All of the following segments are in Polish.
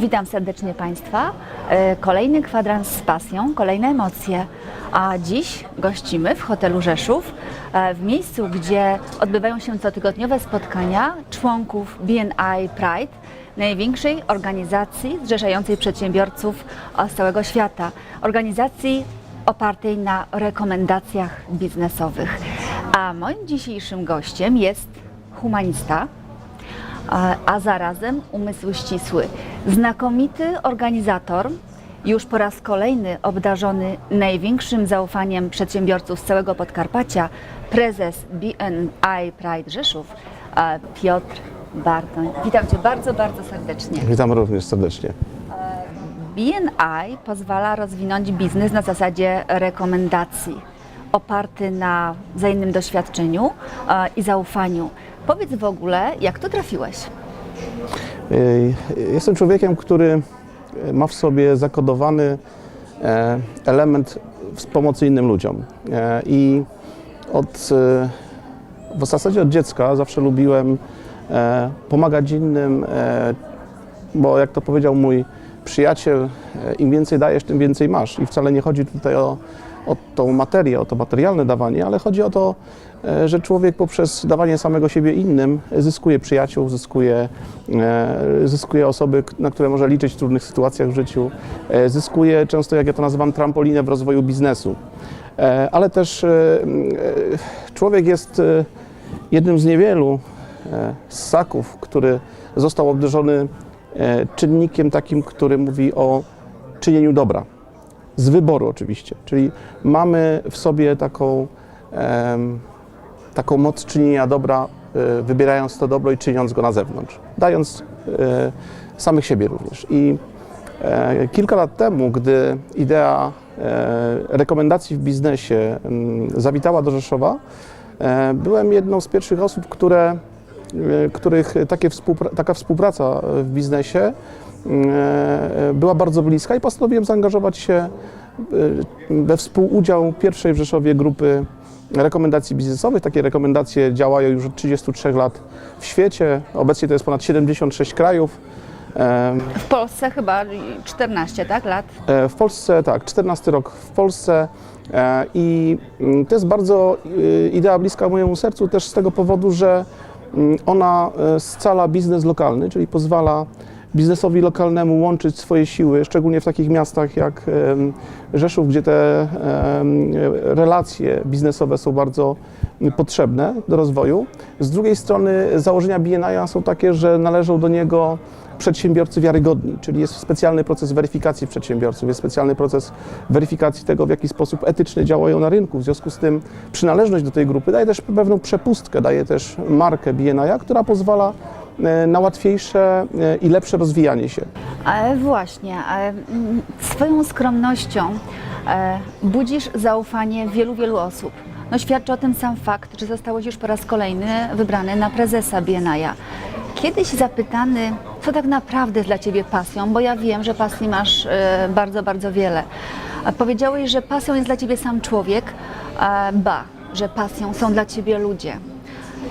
Witam serdecznie Państwa. E, Kolejny kwadrans z pasją, kolejne emocje. A dziś gościmy w hotelu Rzeszów, e, w miejscu, gdzie odbywają się cotygodniowe spotkania członków BNI Pride, największej organizacji zrzeszającej przedsiębiorców z całego świata. Organizacji opartej na rekomendacjach biznesowych. A moim dzisiejszym gościem jest humanista, a, a zarazem umysł ścisły. Znakomity organizator, już po raz kolejny obdarzony największym zaufaniem przedsiębiorców z całego Podkarpacia, prezes BNI Pride Rzeszów, Piotr Bartoń. Witam Cię bardzo, bardzo serdecznie. Witam również serdecznie. BNI pozwala rozwinąć biznes na zasadzie rekomendacji, oparty na wzajemnym doświadczeniu e, i zaufaniu. Powiedz w ogóle, jak tu trafiłeś? Jestem człowiekiem, który ma w sobie zakodowany e, element w pomocy innym ludziom. E, I od, e, w zasadzie od dziecka zawsze lubiłem e, pomagać innym, e, bo jak to powiedział mój przyjaciel, e, im więcej dajesz, tym więcej masz. I wcale nie chodzi tutaj o, o tą materię, o to materialne dawanie, ale chodzi o to, e, że człowiek poprzez dawanie samego siebie innym zyskuje przyjaciół, zyskuje, e, zyskuje osoby, na które może liczyć w trudnych sytuacjach w życiu, zyskuje często, jak ja to nazywam, trampolinę w rozwoju biznesu. Ale też człowiek jest jednym z niewielu ssaków, który został obdarzony czynnikiem takim, który mówi o czynieniu dobra. Z wyboru oczywiście, czyli mamy w sobie taką, taką moc czynienia dobra, e, wybierając to dobro i czyniąc go na zewnątrz, dając e, samych siebie również. I e, kilka lat temu, gdy idea e, rekomendacji w biznesie mm, zawitała do Rzeszowa, e, byłem jedną z pierwszych osób, które, e, których takie współpra- taka współpraca w biznesie e, była bardzo bliska i postanowiłem zaangażować się e, we współudział pierwszej w Rzeszowie grupy rekomendacji biznesowych. Takie rekomendacje działają już od 33 lat w świecie. Obecnie to jest ponad 76 krajów. E, W Polsce chyba 14 tak, lat. E, W Polsce, tak, 14 rok w Polsce e, i mm, to jest bardzo e, idea bliska mojemu sercu też z tego powodu, że ona e, scala biznes lokalny, czyli pozwala biznesowi lokalnemu łączyć swoje siły, szczególnie w takich miastach jak Rzeszów, gdzie te relacje biznesowe są bardzo potrzebne do rozwoju. Z drugiej strony założenia BNI są takie, że należą do niego przedsiębiorcy wiarygodni, czyli jest specjalny proces weryfikacji przedsiębiorców, jest specjalny proces weryfikacji tego, w jaki sposób etycznie działają na rynku. W związku z tym przynależność do tej grupy daje też pewną przepustkę, daje też markę BNI, która pozwala e, na łatwiejsze e, i lepsze rozwijanie się. Ale właśnie, mm, swoją skromnością e, budzisz zaufanie wielu, wielu osób. No świadczy o tym sam fakt, że zostałeś już po raz kolejny wybrany na prezesa BNI-a. Kiedyś zapytany, co tak naprawdę dla Ciebie pasją, bo ja wiem, że pasji masz e, bardzo, bardzo wiele. Powiedziałeś, że pasją jest dla Ciebie sam człowiek, ba, że pasją są dla Ciebie ludzie.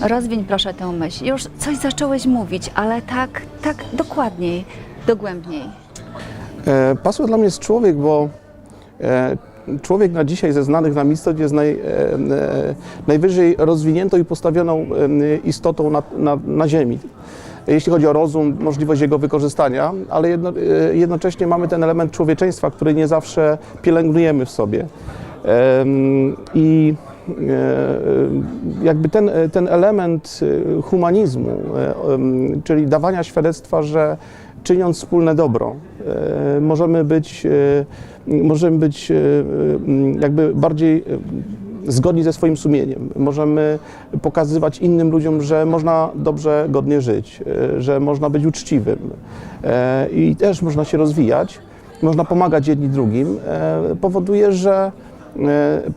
Rozwiń proszę tę myśl. Już coś zacząłeś mówić, ale tak, tak dokładniej, dogłębniej. E, Pasją dla mnie jest człowiek, bo e, człowiek na dzisiaj ze znanych nam istot jest naj, e, e, najwyżej rozwiniętą i postawioną e, istotą na, na, na Ziemi. Jeśli chodzi o rozum, możliwość jego wykorzystania, ale jedno, jednocześnie mamy ten element człowieczeństwa, który nie zawsze pielęgnujemy w sobie. I jakby ten, ten element humanizmu, czyli dawania świadectwa, że czyniąc wspólne dobro, e, możemy być, e, możemy być e, jakby bardziej zgodni ze swoim sumieniem. Możemy pokazywać innym ludziom, że można dobrze, godnie żyć, że można być uczciwym i też można się rozwijać, można pomagać jedni drugim, powoduje, że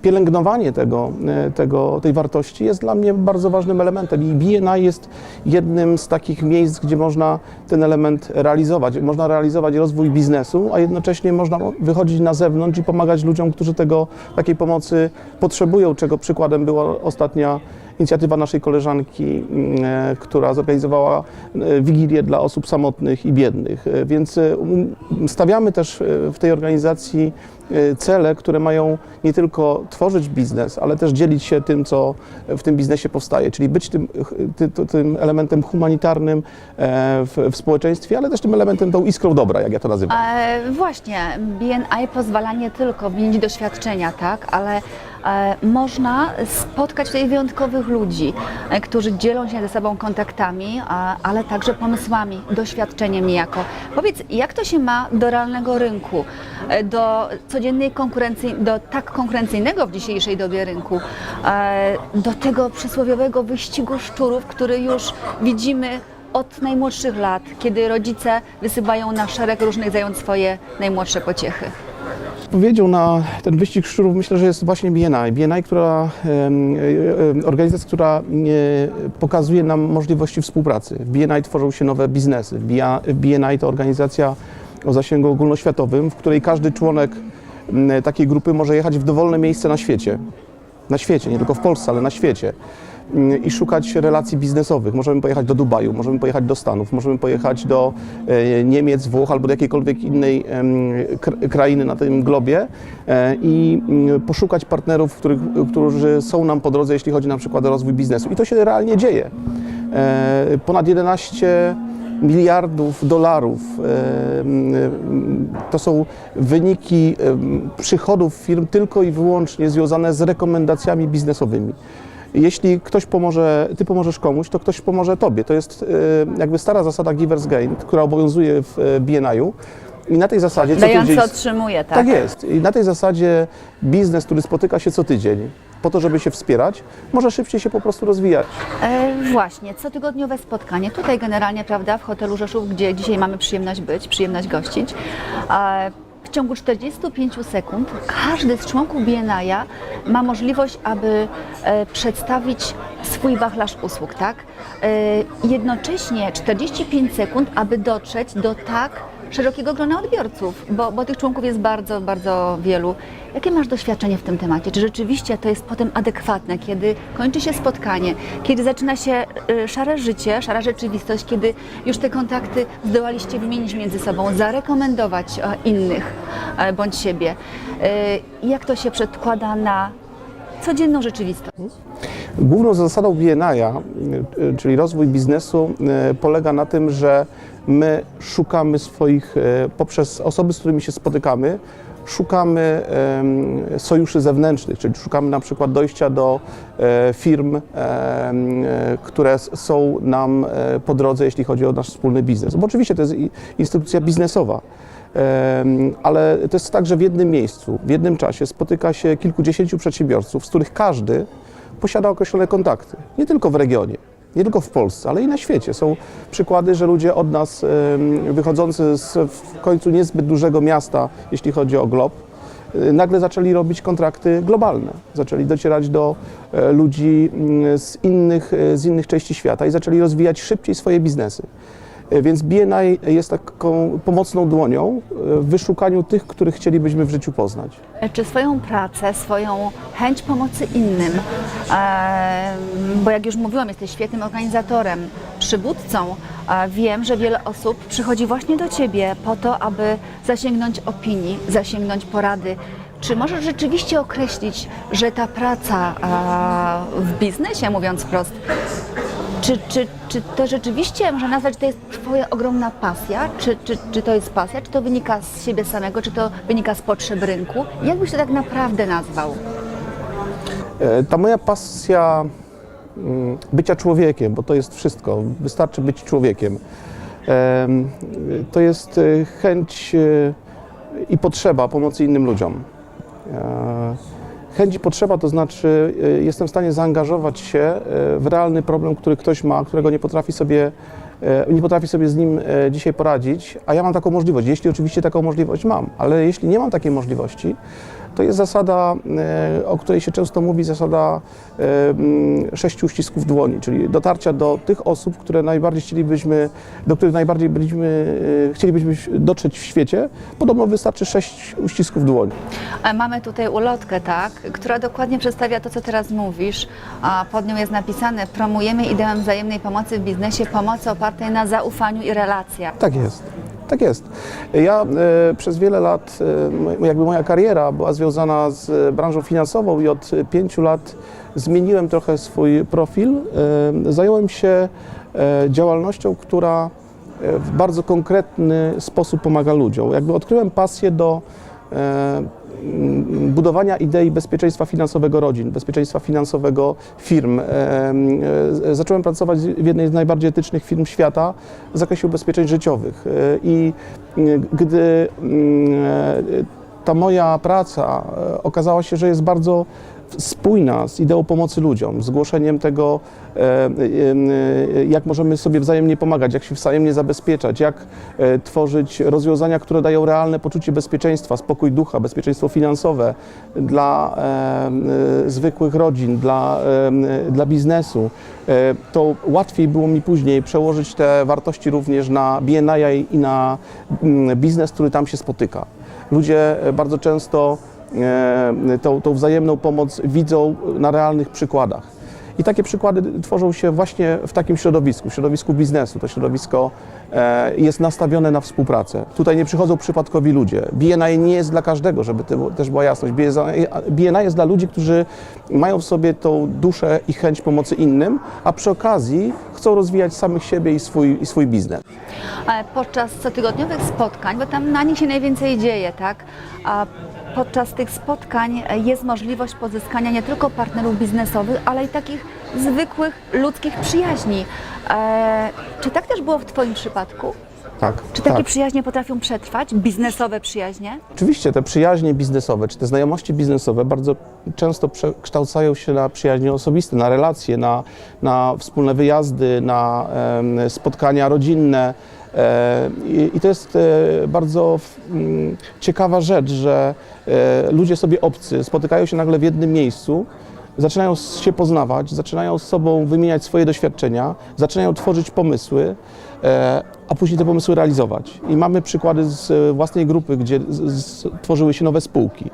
pielęgnowanie tego, e, tego, tej wartości jest dla mnie bardzo ważnym elementem i BNI jest jednym z takich miejsc, gdzie można ten element realizować. Można realizować rozwój biznesu, a jednocześnie można wychodzić na zewnątrz i pomagać ludziom, którzy tego, takiej pomocy potrzebują, czego przykładem była ostatnia inicjatywa naszej koleżanki, mm, e, która zorganizowała e, wigilię dla osób samotnych i biednych. E, Więc e, um, stawiamy też e, w tej organizacji e, cele, które mają nie tylko tworzyć biznes, ale też dzielić się tym, co w tym biznesie powstaje, czyli być tym, ty, ty, tym elementem humanitarnym e, w, w społeczeństwie, ale też tym elementem, tą iskrą dobra, jak ja to nazywam. E, właśnie, BNI pozwala nie tylko wymienić doświadczenia, tak, ale e, można spotkać tutaj wyjątkowych ludzi, e, którzy dzielą się ze sobą kontaktami, ale także pomysłami, doświadczeniem niejako. Powiedz, jak to się ma do realnego rynku, do codziennej konkurencji, do tak konkurencyjnego w dzisiejszej dobie rynku, e, do tego przysłowiowego wyścigu szczurów, który już widzimy od najmłodszych lat, kiedy rodzice wysyłają na szereg różnych zająć swoje najmłodsze pociechy. Odpowiedzią na ten wyścig szczurów myślę, że jest właśnie BNI. BNI, która, organizacja, która nie, pokazuje nam możliwości współpracy. W BNI tworzą się nowe biznesy. BNI to organizacja o zasięgu ogólnoświatowym, w której każdy członek takiej grupy może jechać w dowolne miejsce na świecie. Na świecie, nie tylko w Polsce, ale na świecie. I szukać relacji biznesowych. Możemy pojechać do Dubaju, możemy pojechać do Stanów, możemy pojechać do e, Niemiec, Włoch albo do jakiejkolwiek innej krainy na tym globie e, i poszukać partnerów, których, którzy są nam po drodze, jeśli chodzi na przykład o rozwój biznesu. I to się realnie dzieje. E, Ponad 11 miliardów dolarów. e, mm, To są wyniki em, przychodów firm tylko i wyłącznie związane z rekomendacjami biznesowymi. Jeśli ktoś pomoże, ty pomożesz komuś, to ktoś pomoże tobie. To jest e, jakby stara zasada givers gain, która obowiązuje w e, BNI-u. I na tej zasadzie co Dający tydzień, otrzymuje, tak? tak jest. I na tej zasadzie biznes, który spotyka się co tydzień, po to, żeby się wspierać, może szybciej się po prostu rozwijać. E, właśnie, cotygodniowe spotkanie. Tutaj generalnie, prawda, w hotelu Rzeszów, gdzie dzisiaj mamy przyjemność być, przyjemność gościć. E, w ciągu 45 sekund każdy z członków BNI-a ma możliwość, aby e, przedstawić swój wachlarz usług, tak? E, jednocześnie 45 sekund, aby dotrzeć do tak szerokiego grona odbiorców, bo, bo tych członków jest bardzo, bardzo wielu. Jakie masz doświadczenie w tym temacie? Czy rzeczywiście to jest potem adekwatne, kiedy kończy się spotkanie, kiedy zaczyna się y, szare życie, szara rzeczywistość, kiedy już te kontakty zdołaliście wymienić między sobą, zarekomendować e, innych e, bądź siebie? Y, Jak to się przedkłada na codzienną rzeczywistość? Główną zasadą BNI-a, y, czyli rozwój biznesu, y, polega na tym, że my szukamy swoich, y, poprzez osoby, z którymi się spotykamy, szukamy sojuszy zewnętrznych, czyli szukamy na przykład dojścia do e, firm, e, które są nam e, po drodze, jeśli chodzi o nasz wspólny biznes. Bo oczywiście to jest instytucja biznesowa. Ale to jest tak, że w jednym miejscu, w jednym czasie spotyka się kilkudziesięciu przedsiębiorców, z których każdy posiada określone kontakty. Nie tylko w regionie, nie tylko w Polsce, ale i na świecie. Są przykłady, że ludzie od nas wychodzący z w końcu niezbyt dużego miasta, jeśli chodzi o glob, y, nagle zaczęli robić kontrakty globalne. Zaczęli docierać do e, ludzi mm, z innych, e, z innych części świata i zaczęli rozwijać szybciej swoje biznesy. E, Więc BNI jest taką pomocną dłonią e, w wyszukaniu tych, których chcielibyśmy w życiu poznać. Czy swoją pracę, swoją chęć pomocy innym, e, bo jak już mówiłam, jesteś świetnym organizatorem, przywódcą, e, wiem, że wiele osób przychodzi właśnie do Ciebie po to, aby zasięgnąć opinii, zasięgnąć porady. Czy możesz rzeczywiście określić, że ta praca e, w biznesie, mówiąc wprost, czy, czy, czy to rzeczywiście można nazwać, że to jest Twoja ogromna pasja? Czy, czy, czy to jest pasja? Czy to wynika z siebie samego? Czy to wynika z potrzeb rynku? Jak byś to tak naprawdę nazwał? E, Ta moja pasja mm, bycia człowiekiem, bo to jest wszystko, wystarczy być człowiekiem. Em, To jest e, chęć e, i potrzeba pomocy innym ludziom. E, Chęć i potrzeba to znaczy, e, jestem w stanie zaangażować się e, w realny problem, który ktoś ma, którego nie potrafi sobie, e, nie potrafi sobie z nim dzisiaj poradzić, a ja mam taką możliwość, jeśli oczywiście taką możliwość mam, ale jeśli nie mam takiej możliwości, to jest zasada, e, o której się często mówi, zasada e, mm, sześciu uścisków dłoni, czyli dotarcia do tych osób, które najbardziej chcielibyśmy, do których najbardziej byliśmy, e, chcielibyśmy dotrzeć w świecie. Podobno wystarczy sześć uścisków dłoni. Mamy tutaj ulotkę, tak, która dokładnie przedstawia to, co teraz mówisz. A pod nią jest napisane: promujemy ideę wzajemnej pomocy w biznesie, pomocy opartej na zaufaniu i relacjach. Tak jest. Tak jest. Ja e, przez wiele lat, e, jakby moja kariera była związana z e, branżą finansową i od e, pięciu lat zmieniłem trochę swój profil. E, zająłem się e, działalnością, która e, w bardzo konkretny sposób pomaga ludziom. Jakby odkryłem pasję do e, budowania idei bezpieczeństwa finansowego rodzin, bezpieczeństwa finansowego firm. E, e, Zacząłem pracować w jednej z najbardziej etycznych firm świata w zakresie ubezpieczeń życiowych. E, I gdy mm, ta moja praca okazała się, że jest bardzo spójna z ideą pomocy ludziom, zgłoszeniem tego, e, e, e, jak możemy sobie wzajemnie pomagać, jak się wzajemnie zabezpieczać, jak tworzyć rozwiązania, które dają realne poczucie bezpieczeństwa, spokój ducha, bezpieczeństwo finansowe dla zwykłych rodzin, dla, dla biznesu. To łatwiej było mi później przełożyć te wartości również na BNI i na mm, biznes, który tam się spotyka. Ludzie bardzo często tą, tą wzajemną pomoc widzą na realnych przykładach. I takie przykłady tworzą się właśnie w takim środowisku, w środowisku biznesu. To środowisko e, jest nastawione na współpracę. Tutaj nie przychodzą przypadkowi ludzie. BNI nie jest dla każdego, żeby też była jasność. BNI jest dla ludzi, którzy mają w sobie tą duszę i chęć pomocy innym, a przy okazji chcą rozwijać samych siebie i swój, i swój biznes. E, Podczas cotygodniowych spotkań, bo tam na nich się najwięcej dzieje, tak? A podczas tych spotkań jest możliwość pozyskania nie tylko partnerów biznesowych, ale i takich zwykłych ludzkich przyjaźni. E, czy tak też było w Twoim przypadku? Tak. Czy takie tak. przyjaźnie potrafią przetrwać? Biznesowe przyjaźnie? Oczywiście te przyjaźnie biznesowe, czy te znajomości biznesowe bardzo często przekształcają się na przyjaźnie osobiste, na relacje, na, na wspólne wyjazdy, na spotkania rodzinne. E, I, to jest e, bardzo ciekawa rzecz, że e, ludzie sobie obcy spotykają się nagle w jednym miejscu, zaczynają się poznawać, zaczynają z sobą wymieniać swoje doświadczenia, zaczynają tworzyć pomysły, a później te pomysły realizować. I mamy przykłady z własnej grupy, gdzie tworzyły się nowe spółki,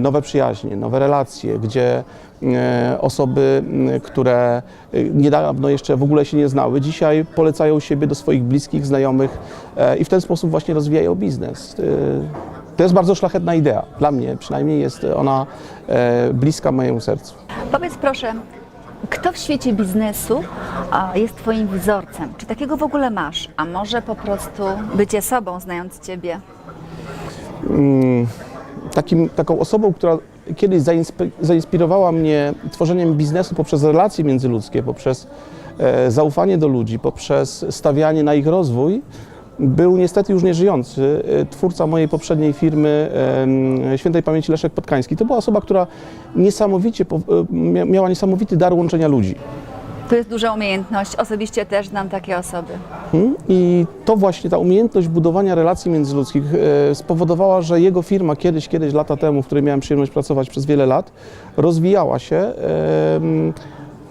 nowe przyjaźnie, nowe relacje, gdzie e, osoby, które e, niedawno jeszcze w ogóle się nie znały, dzisiaj polecają siebie do swoich bliskich, znajomych e, i w ten sposób właśnie rozwijają biznes. E, To jest bardzo szlachetna idea. Dla mnie przynajmniej jest ona e, bliska mojemu sercu. Powiedz proszę, kto w świecie biznesu jest Twoim wzorcem? Czy takiego w ogóle masz? A może po prostu bycie sobą, znając Ciebie? Takim, taką osobą, która kiedyś zainspi- zainspirowała mnie tworzeniem biznesu poprzez relacje międzyludzkie, poprzez e, zaufanie do ludzi, poprzez stawianie na ich rozwój, był niestety już nieżyjący e, twórca mojej poprzedniej firmy, świętej pamięci Leszek Podkański. To była osoba, która niesamowicie e, mia- miała niesamowity dar łączenia ludzi. To jest duża umiejętność. Osobiście też znam takie osoby. Mhm. I to właśnie ta umiejętność budowania relacji międzyludzkich e, spowodowała, że jego firma kiedyś, kiedyś lata temu, w której miałem przyjemność pracować przez wiele lat, rozwijała się,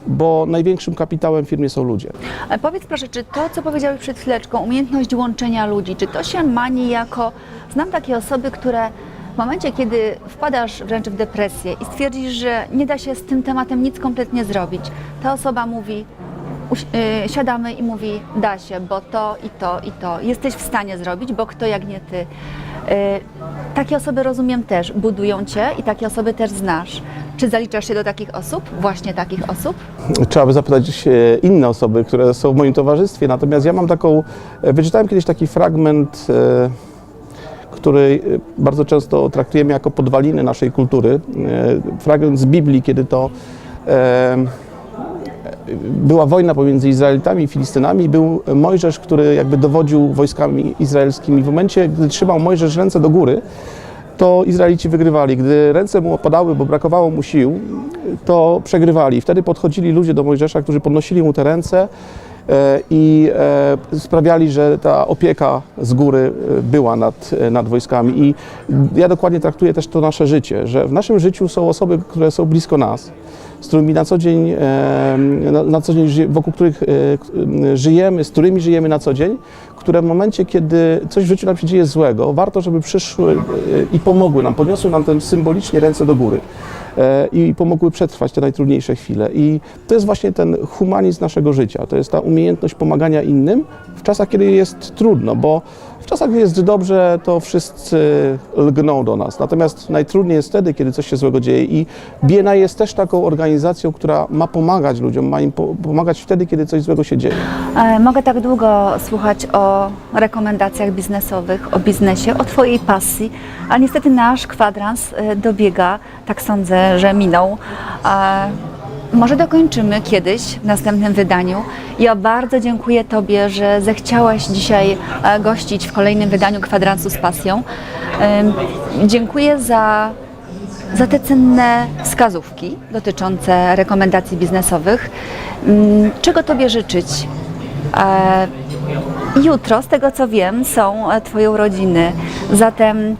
bo największym kapitałem w firmie są ludzie. E, Powiedz proszę, czy to, co powiedziałeś przed chwileczką, umiejętność łączenia ludzi, czy to się ma niejako... Znam takie osoby, które w momencie, kiedy wpadasz wręcz w depresję i stwierdzisz, że nie da się z tym tematem nic kompletnie zrobić, ta osoba mówi, y, siadamy i mówi, da się, bo to i to i to jesteś w stanie zrobić, bo kto jak nie ty. Y, Takie osoby rozumiem też, budują cię i takie osoby też znasz. Czy zaliczasz się do takich osób, właśnie takich osób? Trzeba by zapytać inne osoby, które są w moim towarzystwie. Natomiast ja mam taką, e, wyczytałem kiedyś taki fragment, e, który e, bardzo często traktujemy jako podwaliny naszej kultury. E, Fragment z Biblii, kiedy to była wojna pomiędzy Izraelitami i Filistynami. Był Mojżesz, który jakby dowodził wojskami izraelskimi. W momencie, gdy trzymał Mojżesz ręce do góry, to Izraelici wygrywali. Gdy ręce mu opadały, bo brakowało mu sił, to przegrywali. Wtedy podchodzili ludzie do Mojżesza, którzy podnosili mu te ręce i e, sprawiali, że ta opieka z góry e, była nad, e, nad wojskami. I ja dokładnie traktuję też to nasze życie, że w naszym życiu są osoby, które są blisko nas, z którymi na co dzień, e, na, co dzień wokół których e, żyjemy, z którymi żyjemy na co dzień, które w momencie, kiedy coś w życiu nam się dzieje złego, warto, żeby przyszły e, i pomogły nam, podniosły nam ten symbolicznie ręce do góry e, i pomogły przetrwać te najtrudniejsze chwile. I to jest właśnie ten humanizm naszego życia, to jest ta umiejętność pomagania innym w czasach, kiedy jest trudno, bo czasach, gdy jest dobrze, to wszyscy lgną do nas. Natomiast najtrudniej jest wtedy, kiedy coś się złego dzieje. I BNI jest też taką organizacją, która ma pomagać ludziom, ma im po- pomagać wtedy, kiedy coś złego się dzieje. E, Mogę tak długo słuchać o rekomendacjach biznesowych, o biznesie, o Twojej pasji, ale niestety nasz kwadrans e, dobiega, tak sądzę, że minął. Może dokończymy kiedyś w następnym wydaniu. Ja bardzo dziękuję Tobie, że zechciałaś dzisiaj e, gościć w kolejnym wydaniu Kwadransu z pasją. Dziękuję za za te cenne wskazówki dotyczące rekomendacji biznesowych. Czego Tobie życzyć? E, Jutro, z tego co wiem, są e, Twoje urodziny. Zatem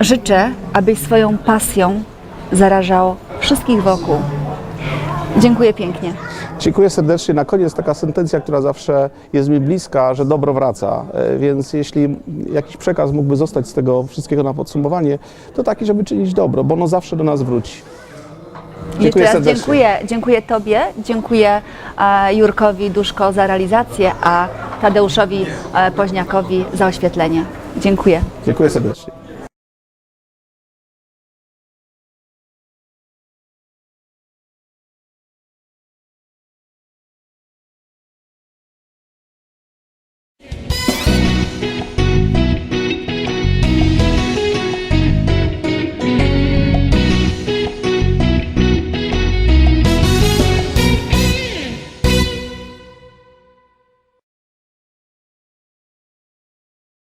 życzę, abyś swoją pasją zarażał wszystkich wokół. Dziękuję pięknie. Dziękuję serdecznie. Na koniec taka sentencja, która zawsze jest mi bliska, że dobro wraca. E, Więc jeśli jakiś przekaz mógłby zostać z tego wszystkiego na podsumowanie, to taki, żeby czynić dobro, bo ono zawsze do nas wróci. Dziękuję Jeszcze raz serdecznie. dziękuję, dziękuję Tobie, dziękuję e, Jurkowi Duszko za realizację, a Tadeuszowi e, Poźniakowi za oświetlenie. Dziękuję. Dziękuję serdecznie.